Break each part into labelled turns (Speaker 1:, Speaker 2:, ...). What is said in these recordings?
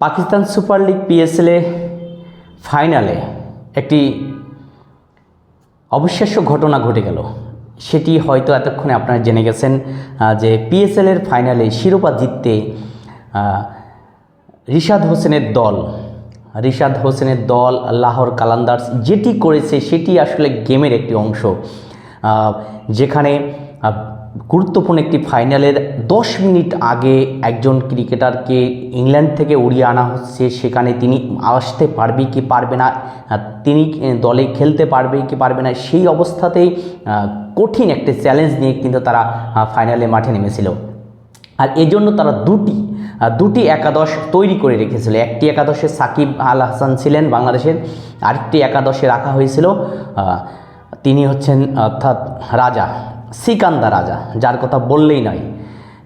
Speaker 1: Pakistan super league পিএসএলে ফাইনালে একটি অবিশ্বাস্য ঘটনা ঘটে গেল। সেটি হয়তো এতক্ষণে আপনারা জেনে গেছেন যে পিএসএলের ফাইনালে শিরোপা জিততে রিশাদ হোসেনের দল, রিশাদ হোসেনের দল, লাহোর কালান্দার্স যেটি করেছে সেটি আসলে গেমের একটি অংশ। যেখানে গুরুত্বপূর্ণ একটি ফাইনালের দশ মিনিট আগে একজন ক্রিকেটারকে ইংল্যান্ড থেকে উড়িয়ে আনা হচ্ছে। সেখানে তিনি আসতে পারবে কি পারবে না, তিনি দলে খেলতে পারবে কি পারবে না, সেই অবস্থাতেই কঠিন একটি চ্যালেঞ্জ নিয়ে কিন্তু তারা ফাইনালে মাঠে নেমেছিল। আর এজন্য তারা দুটি দুটি একাদশ তৈরি করে রেখেছিল। একটি একাদশে সাকিব আল হাসান ছিলেন বাংলাদেশের, আরেকটি একাদশে রাখা হয়েছিল তিনি হচ্ছেন অর্থাৎ রাজা। সিকান্দা রাজা যার কথা বললেই নয়।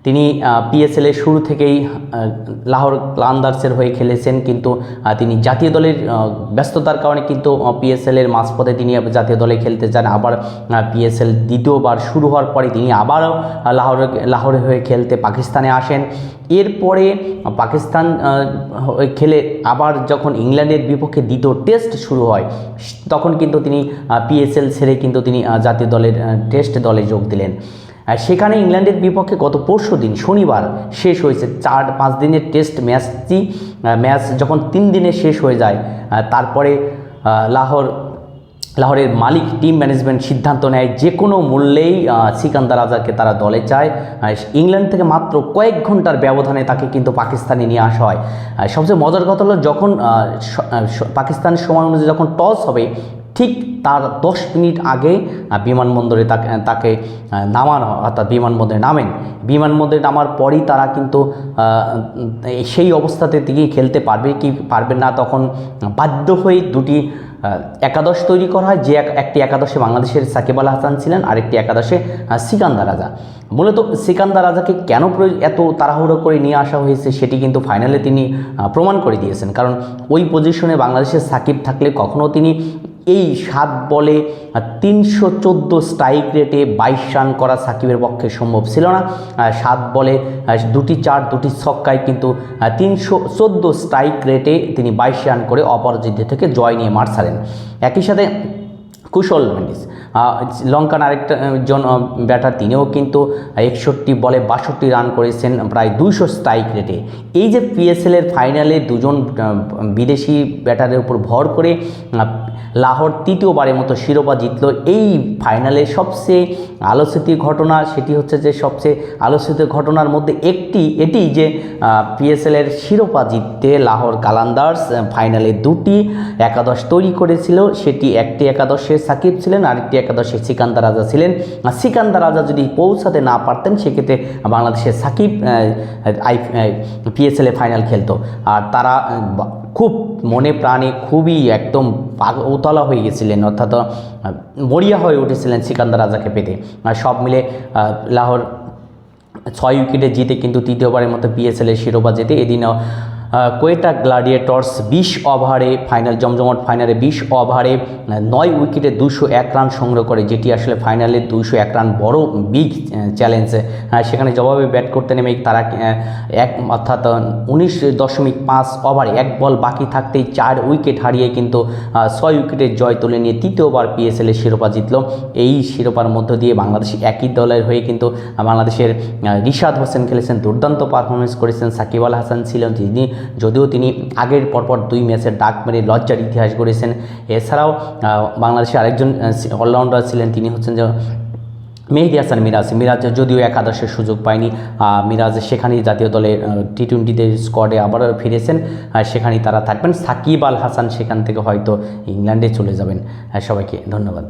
Speaker 1: তিনি পিএসএলের শুরু থেকেই লাহোর ক্লান্দার্সের হয়ে খেলেছেন, কিন্তু তিনি জাতীয় দলের ব্যস্ততার কারণে কিন্তু পিএসএলের মাঝপথে তিনি জাতীয় দলে খেলতে চান আবার পিএসএল দ্বিতীয়বার শুরু হওয়ার পরে তিনি আবারও লাহোরে লাহোরে হয়ে খেলতে পাকিস্তানে আসেন। এরপরে পাকিস্তান খেলে আবার যখন ইংল্যান্ডের বিপক্ষে দ্বিতীয় টেস্ট শুরু হয়, তখন কিন্তু তিনি পিএসএল ছেড়ে কিন্তু তিনি জাতীয় দলের টেস্ট দলে যোগ দিলেন। আর সেখানে ইংল্যান্ডের বিপক্ষে গত পরশু দিন শনিবার শেষ হয়েছে চার পাঁচ দিনের টেস্ট ম্যাচটি ম্যাচ যখন তিন দিনে শেষ হয়ে যায় তারপরে লাহোর, লাহোরের মালিক, টিম ম্যানেজমেন্ট সিদ্ধান্ত নেয় যে কোনো মূল্যেই সিকান্দার আজাদকে তারা দলে চায়। ইংল্যান্ড থেকে মাত্র কয়েক ঘণ্টার ব্যবধানে তাকে কিন্তু পাকিস্তানে নিয়ে আসা হয়। সবচেয়ে মজার কথা হলো যখন পাকিস্তানের সময় অনুযায়ী যখন টস হবে ঠিক তার দশ মিনিট আগে বিমানবন্দরে তাকে তাকে নামানো অর্থাৎ বিমানবন্দরে নামেন। বিমানবন্দরে নামার পরই তারা কিন্তু সেই অবস্থাতে তিনি খেলতে পারবে কি পারবে না তখন বাধ্য হয়ে দুটি একাদশ তৈরি করা হয়। যে এক- একটি একাদশে বাংলাদেশের সাকিব আল হাসান ছিলেন আরেকটি একাদশে আহ, সিকান্দার রাজা। মূলত সিকান্দার রাজাকে কেন এত তাড়াহুড়ো করে নিয়ে আসা হয়েছে সেটি কিন্তু ফাইনালে তিনি প্রমাণ করে দিয়েছেন। কারণ ওই পজিশনে বাংলাদেশের সাকিব থাকলে কখনও তিনি এই সাত বলে তিনশো চোদ্দ স্ট্রাইক রেটে বাইশ রান করা সাকিবের পক্ষে সম্ভব ছিল না। সাত বলে দুটি চার, দুটি ছক্কায় কিন্তু তিনশো চোদ্দ স্ট্রাইক রেটে তিনি বাইশ রান করে অপরাজিত থেকে জয় নিয়ে মার সারেন একই সাথে কুশল মেন্ডিস লঙ্কান আরেকটা জন ব্যাটার, তিনিও কিন্তু একষট্টি বলে বাষট্টি রান করেছেন, প্রায় দুইশো স্ট্রাইক রেটে এই যে পিএসএলের ফাইনালে দুজন বিদেশি ব্যাটারের উপর ভর করে লাহোর তৃতীয়বারের মতো শিরোপা জিতলো, এই ফাইনালে সবচেয়ে আলোচিত ঘটনা সেটি হচ্ছে যে সবচেয়ে আলোচিত ঘটনার মধ্যে একটি, এটি যে পিএসএলের শিরোপা জিততে লাহোর কালান্দার্স ফাইনালে দুটি একাদশ তৈরি করেছিল, সেটি একটি একাদশে সাকিব ছিলেন, আরেকটি একাদশে সিকান্দার রাজা ছিলেন। সিকান্দার রাজা যদি পৌঁছাতে না পারতেন, সেক্ষেত্রে বাংলাদেশের সাকিব আই পিএসএলে ফাইনাল খেলতো। আর তারা খুব মনে প্রাণে খুবই একদম উতলা হয়ে গেছিলেন, অর্থাৎ মরিয়া হয়ে উঠেছিলেন সিকান্দার রাজাকে পেতে। সব মিলে লাহোর ছয় উইকেটে জিতে কিন্তু তৃতীয়বারের মতো পিএসএলের শিরোপা জেতে, এদিনও কোয়েটা গ্লাডিয়েটর্স বিশ ওভারে ফাইনাল, জমজমট ফাইনালে বিশ ওভারে নয় উইকেটে দুশো এক রান সংগ্রহ করে, যেটি আসলে ফাইনালে দুশো এক রান বড় বিগ চ্যালেঞ্জ। সেখানে জবাবে ব্যাট করতে নেমে তারা এক অর্থাৎ উনিশ দশমিক পাঁচ ওভারে এক বল বাকি থাকতেই চার উইকেট হারিয়ে কিন্তু ছয় উইকেটের জয় তুলে নিয়ে তৃতীয়বার পিএসএলের শিরোপা জিতল। এই শিরোপার মধ্য দিয়ে বাংলাদেশ একই দলের হয়ে কিন্তু, বাংলাদেশের রিশাদ হোসেন খেলেছেন, দুর্দান্ত পারফরমেন্স করেছেন, সাকিব আল হাসান ছিলেন তিনি যদিও তিনি আগের পরপর দুই ম্যাচের ডাক মেরে লজ্জার ইতিহাস গড়েছেন। এছাড়াও বাংলাদেশের আরেকজন অলরাউন্ডার ছিলেন তিনি হচ্ছেন যে মেহেদি হাসান মিরাজ। মিরাজ যদিও একাদশের সুযোগ পায়নি মিরাজ সেখানেই জাতীয় দলের টি টোয়েন্টিতে স্কোয়াডে আবারও ফিরেছেন সেখানেই তারা থাকবেন। সাকিব আল হাসান সেখান থেকে হয়তো ইংল্যান্ডে চলে যাবেন। সবাইকে ধন্যবাদ।